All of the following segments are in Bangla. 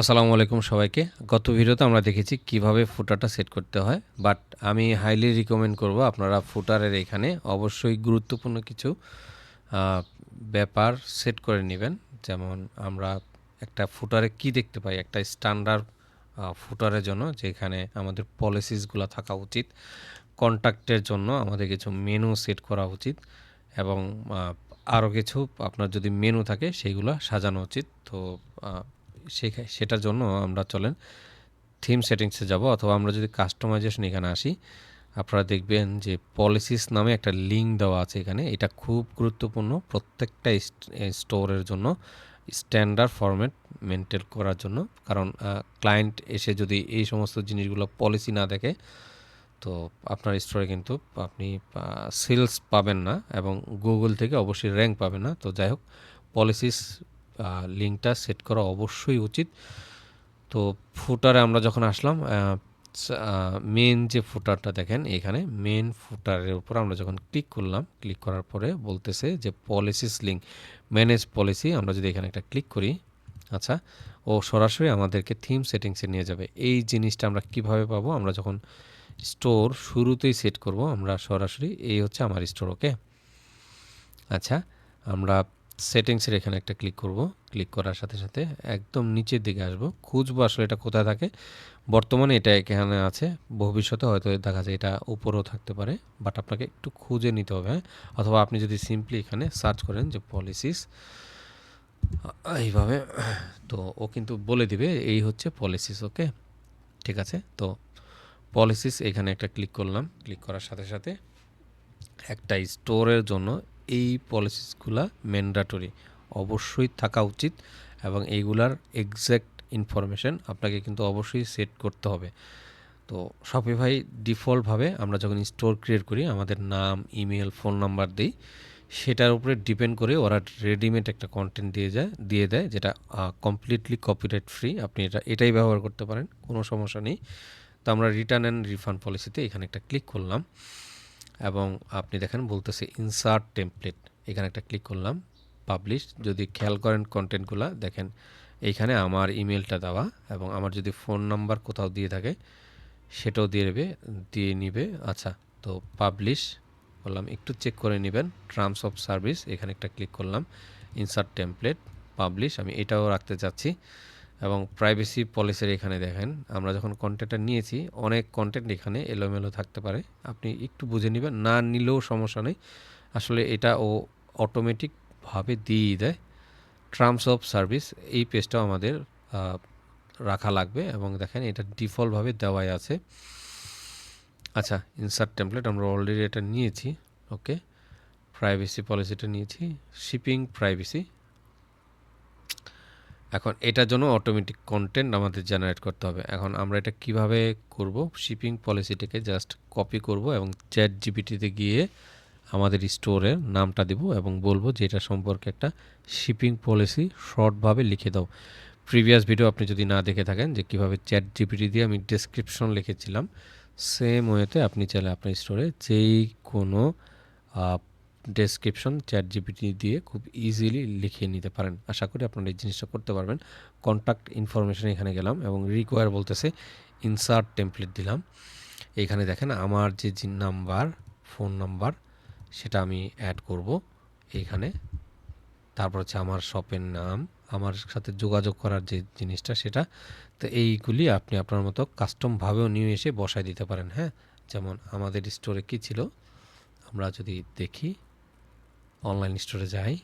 আসসালামু আলাইকুম সবাইকে। গত ভিডিওতে আমরা দেখেছি কীভাবে ফুটারটা সেট করতে হয়, বাট আমি হাইলি রিকমেন্ড করব আপনারা ফুটারের এখানে অবশ্যই গুরুত্বপূর্ণ কিছু ব্যাপার সেট করে নেবেন। যেমন আমরা একটা ফুটারে কি দেখতে পাই? একটা স্ট্যান্ডার্ড ফুটারের জন্য যেখানে আমাদের পলিসিসগুলো থাকা উচিত কন্ট্যাক্টের জন্য আমাদের কিছু মেনু সেট করা উচিত, এবং আরও কিছু আপনার যদি মেনু থাকে সেইগুলো সাজানো উচিত। তো সেটার জন্য আমরা চলেন থিম সেটিংসে যাব অথবা আমরা যদি কাস্টমাইজেশন এখানে আসি, আপনারা দেখবেন যে পলিসিস নামে একটা লিঙ্ক দেওয়া আছে এখানে। এটা খুব গুরুত্বপূর্ণ প্রত্যেকটা স্টোরের জন্য স্ট্যান্ডার্ড ফরম্যাট মেনটেন করার জন্য। কারণ ক্লায়েন্ট এসে যদি এই সমস্ত জিনিসগুলো পলিসি না দেখে, তো আপনার স্টোরে কিন্তু আপনি সেলস পাবেন না এবং গুগল থেকে অবশ্যই র্যাঙ্ক পাবেন না। তো যাই হোক পলিসিস লিঙ্কটা সেট করা অবশ্যই উচিত। তো ফুটারে আমরা যখন আসলাম মেন যে ফুটারটা দেখেন এখানে মেন ফুটারের উপর আমরা যখন ক্লিক করলাম ক্লিক করার পরে বলতেছে যে পলিসিস লিঙ্ক ম্যানেজ পলিসি আমরা যদি এখানে একটা ক্লিক করি আচ্ছা ও সরাসরি আমাদেরকে থিম সেটিংসে নিয়ে যাবে। এই জিনিসটা আমরা কীভাবে পাবো? আমরা যখন স্টোর শুরুতেই সেট করব, আমরা সরাসরি, এই হচ্ছে আমার স্টোর ওকে আচ্ছা আমরা সেটিংসের এখানে একটা ক্লিক করব। ক্লিক করার সাথে সাথে একদম নিচের দিকে আসব। খুঁজবো আসলে এটা কোথায় থাকে। বর্তমানে এটা এখানে আছে। ভবিষ্যতে হয়তো দেখা যায় এটা উপরেও থাকতে পারে। বাট আপনাকে একটু খুঁজে নিতে হবে হ্যাঁ? অথবা আপনি যদি সিম্পলি এখানে সার্চ করেন যে পলিসিস এইভাবে, তো ও কিন্তু বলে দিবে, এই হচ্ছে পলিসিস ওকে ঠিক আছে? তো পলিসিস এখানে একটা ক্লিক করলাম। ক্লিক করার সাথে সাথে একটা স্টোরের জন্য এই পলিসিসগুলা ম্যান্ডাটরি অবশ্যই থাকা উচিত এবং এইগুলার এক্স্যাক্ট ইনফরমেশন আপনাকে কিন্তু অবশ্যই সেট করতে হবে। তো শপিফাই ডিফল্টভাবে আমরা যখন স্টোর ক্রিয়েট করি, আমাদের নাম ইমেল ফোন নাম্বার দিই, সেটার উপরে ডিপেন্ড করে ওরা রেডিমেড একটা কন্টেন্ট দিয়ে যায়, দিয়ে দেয় যেটা কমপ্লিটলি কপিরাইট ফ্রি আপনি এটা, এটাই ব্যবহার করতে পারেন, কোনো সমস্যা নেই। তো আমরা রিটার্ন অ্যান্ড রিফান্ড পলিসিতে এখানে একটা ক্লিক করলাম। এবং আপনি দেখেন বলতেছে ইনসার্ট টেমপ্লেট এখানে একটা ক্লিক করলাম পাবলিশ যদি খেয়াল করেন কন্টেন্টগুলো দেখেন এইখানে আমার ইমেলটা দেওয়া এবং আমার যদি ফোন নাম্বার কোথাও দিয়ে থাকে, সেটাও দিয়ে দেবে দিয়ে নিবে। আচ্ছা তো পাবলিশ করলাম একটু চেক করে নেবেন। টার্মস অফ সার্ভিস এখানে একটা ক্লিক করলাম ইনসার্ট টেমপ্লেট পাবলিশ আমি এটাও রাখতে চাচ্ছি। এবং প্রাইভেসি পলিসির এখানে দেখেন, আমরা যখন কন্টেন্টটা নিয়েছি, অনেক কন্টেন্ট এখানে এলোমেলো থাকতে পারে। আপনি একটু বুঝে নেবেন, না নিলেও সমস্যা নেই। আসলে এটা ও অটোমেটিকভাবে দিয়েই দেয়। টার্মস অফ সার্ভিস এই পেজটাও আমাদের রাখা লাগবে এবং দেখেন এটা ডিফল্টভাবে দেওয়াই আছে। আচ্ছা ইনসার্ট টেমপ্লেট আমরা অলরেডি এটা নিয়েছি ওকে প্রাইভেসি পলিসিটা নিয়েছি শিপিং প্রাইভেসি এখন এটার জন্য অটোমেটিক কন্টেন্ট আমাদের জেনারেট করতে হবে। এখন আমরা এটা কীভাবে করব? শিপিং পলিসিটাকে জাস্ট কপি করব এবং চ্যাট জিপিটিতে গিয়ে আমাদের স্টোরের নামটা দেব এবং বলব যে এটা সম্পর্কে একটা শিপিং পলিসি শর্টভাবে লিখে দাও। প্রিভিয়াস ভিডিও আপনি যদি না দেখে থাকেন যে কীভাবে চ্যাট জিপিটি দিয়ে আমি ডেসক্রিপশন লিখেছিলাম সেম ওয়েতে আপনি চাইলে আপনার স্টোরে যেই কোনো ডেসক্রিপশন চ্যাট জিপিটি দিয়ে খুব ইজিলি লিখিয়ে নিতে পারেন। আশা করি আপনারা এই জিনিসটা করতে পারবেন। কন্ট্যাক্ট ইনফরমেশন এখানে গেলাম এবং রিকোয়ার বলতেছে ইনসার্ট টেমপ্লেট দিলাম। এখানে দেখেন আমার যে নাম্বার ফোন নাম্বার সেটা আমি অ্যাড করব এইখানে তারপর হচ্ছে আমার শপের নাম, আমার সাথে যোগাযোগ করার যে জিনিসটা সেটা। তো এইগুলি আপনি আপনার মতো কাস্টমভাবেও নিয়ে এসে বসায় দিতে পারেন হ্যাঁ? যেমন আমাদের স্টোরে কী ছিল? আমরা যদি দেখি অনলাইন স্টোরে যাই।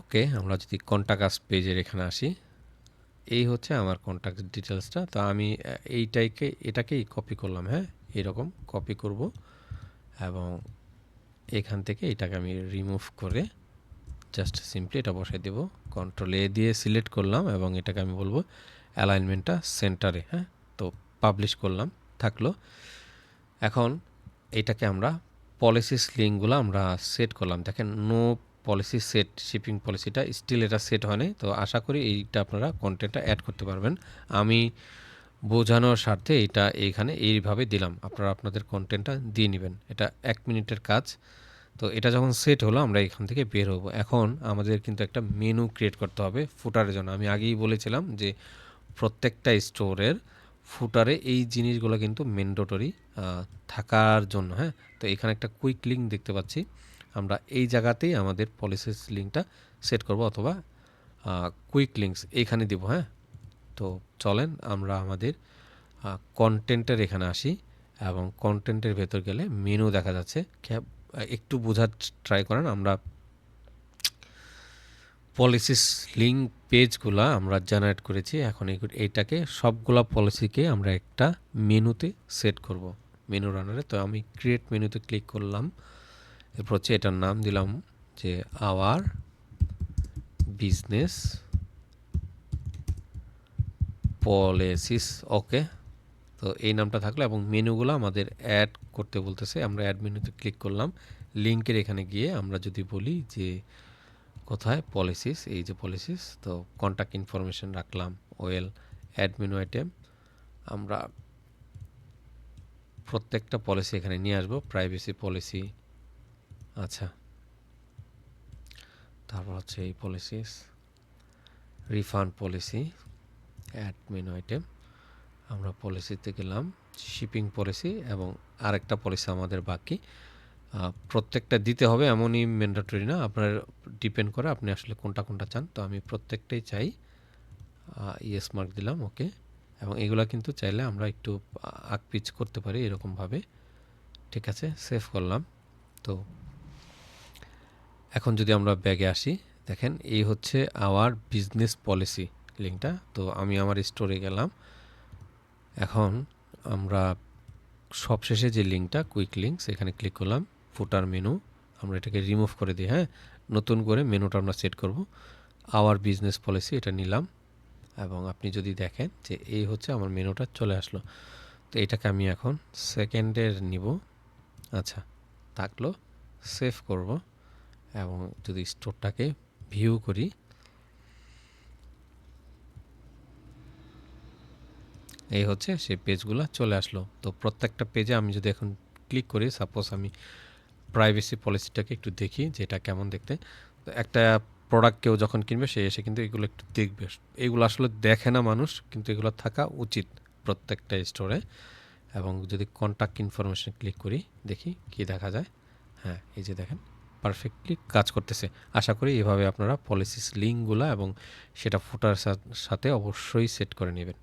ওকে, আমরা যদি কন্ট্যাক্ট পেজের এখানে আসি। এই হচ্ছে আমার কন্ট্যাক্ট ডিটেলসটা তো আমি এইটাইকে, এটাকেই কপি করলাম হ্যাঁ? এরকম কপি করব এবং এখান থেকে এটাকে আমি রিমুভ করে জাস্ট সিম্পলি এটা বসাই দেব। কন্ট্রোল এ দিয়ে সিলেক্ট করলাম এবং এটাকে আমি বলব অ্যালাইনমেন্টটা সেন্টারে হ্যাঁ? তো পাবলিশ করলাম, থাকল। এখন এটাকে আমরা পলিসি লিঙ্কগুলো আমরা সেট করলাম। দেখেন নো পলিসি সেট শিপিং পলিসিটা স্টিল এটা সেট হয়নি। তো আশা করি এইটা আপনারা কন্টেন্টটা অ্যাড করতে পারবেন। আমি বোঝানোর স্বার্থে এটা এইখানে এইভাবে দিলাম। আপনারা আপনাদের কন্টেন্টটা দিয়ে নেবেন। এটা এক মিনিটের কাজ। তো এটা যখন সেট হলো, আমরা এখান থেকে বের হব। এখন আমাদের কিন্তু একটা মেনু ক্রিয়েট করতে হবে ফুটারের জন্য। আমি আগেই বলেছিলাম যে প্রত্যেকটা স্টোরের ফুটারে এই জিনিসগুলো কিন্তু ম্যান্ডেটরি থাকার জন্য হ্যাঁ? তো এখানে একটা কুইক লিঙ্ক দেখতে পাচ্ছি। আমরা এই জায়গাতেই আমাদের পলিসিস লিঙ্কটা সেট করব অথবা কুইক লিঙ্কস এখানে দিব হ্যাঁ? তো চলেন আমরা আমাদের কন্টেন্টের এখানে আসি এবং কন্টেন্টের ভেতর গেলে মেনু দেখা যাচ্ছে। একটু বোঝার ট্রাই করেন। আমরা পলিসিস লিঙ্ক পেজগুলা আমরা জেনারেট করেছি। এখন এই- এইটাকে সবগুলা পলিসিকে আমরা একটা মেনুতে সেট করব। মেনু রানারে তো আমি ক্রিয়েট মেনুতে ক্লিক করলাম। এরপর হচ্ছে এটার নাম দিলাম যে আওয়ার বিজনেস পলিসিস ওকে তো এই নামটা থাকল এবং মেনুগুলো আমাদের অ্যাড করতে বলতেছে, আমরা অ্যাড মেনুতে ক্লিক করলাম। লিঙ্কের এখানে গিয়ে আমরা যদি বলি যে কোথায় পলিসিস এই যে পলিসিস তো কন্ট্যাক্ট ইনফরমেশন রাখলাম ওয়েল অ্যাড মেনু আইটেম আমরা প্রত্যেকটা পলিসি এখানে নিয়ে আসব প্রাইভেসি পলিসি আচ্ছা। তারপর হচ্ছে এই policies refund policy add menu item আমরা পলিসিতে গেলাম শিপিং পলিসি এবং আরেকটা পলিসি আমাদের বাকি। প্রত্যেকটা দিতে হবে এমনই ম্যান্ডেটরি না, আপনার ডিপেন্ড করে আপনি আসলে কোনটা কোনটা চান। তো আমি প্রত্যেকটাই চাই। ইয়েস মার্ক দিলাম ওকে এবং এগুলা কিন্তু চাইলে আমরা একটু আগ পিচ করতে পারি এরকমভাবে। ঠিক আছে, সেভ করলাম। তো এখন যদি আমরা ব্যাগে আসি, দেখেন এই হচ্ছে আওয়ার বিজনেস পলিসি লিঙ্কটা তো আমি আমার স্টোরে গেলাম। এখন আমরা সবশেষে যে লিঙ্কটা কুইক লিঙ্ক সেখানে ক্লিক করলাম ফুটার মেনু আমরা এটাকে রিমুভ করে দিই হ্যাঁ? নতুন করে মেনুটা আমরা সেট করব। আওয়ার বিজনেস পলিসি এটা নিলাম। এবং আপনি যদি দেখেন যে এই হচ্ছে আমার মেনুটা চলে আসলো, তো এটাকে আমি এখন সেকেন্ডের নিব। আচ্ছা থাকল সেভ করব এবং যদি স্টোরটাকে ভিউ করি, এই হচ্ছে সেই পেজগুলো চলে আসলো। তো প্রত্যেকটা পেজে আমি যদি এখন ক্লিক করি সাপোজ আমি প্রাইভেসি পলিসিটাকে একটু দেখি যে এটা কেমন দেখতে, তো একটা প্রোডাক্ট কেউ যখন কিনবে, সে এসে কিন্তু এগুলো একটু দেখবে। এগুলো আসলে দেখে না মানুষ, কিন্তু এগুলো থাকা উচিত প্রত্যেকটা স্টোরে এবং যদি কন্ট্যাক্ট ইনফরমেশন ক্লিক করি, দেখি কি দেখা যায়। হ্যাঁ এই যে দেখেন পারফেক্টলি কাজ করতেছে। আশা করি এভাবে আপনারা পলিসিস লিঙ্কগুলো এবং সেটা ফুটার সাথে অবশ্যই সেট করে নেবেন।